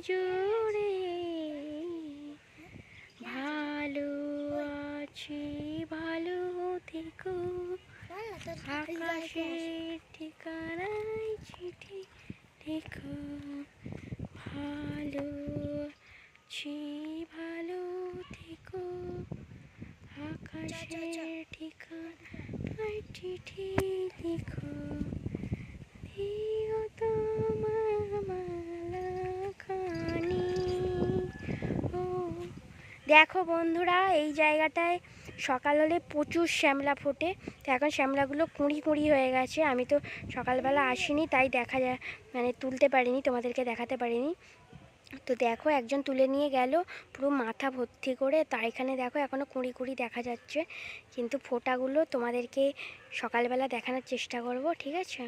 জুড়ে ভালো আছি, ভালো থেকো। আকাশের ঠিকানায় চিঠি লেখো। ভালো আছি, ভালো থেকো। আকাশের ঠিকানায় চিঠি লিখো। দেখো বন্ধুরা, এই জায়গাটায় সকাল হলে প্রচুর শ্যামলা ফোটে। তো এখন শ্যামলাগুলো কুঁড়ি কুঁড়ি হয়ে গেছে। আমি তো সকালবেলা আসিনি, তাই দেখা যায় মানে তুলতে পারিনি, তোমাদেরকে দেখাতে পারিনি। তো দেখো, একজন তুলে নিয়ে গেল, পুরো মাথা ভর্তি করে। তার এখানে দেখো এখনও কুঁড়ি কুঁড়ি দেখা যাচ্ছে। কিন্তু ফোটাগুলো তোমাদেরকে সকালবেলা দেখানোর চেষ্টা করব, ঠিক আছে?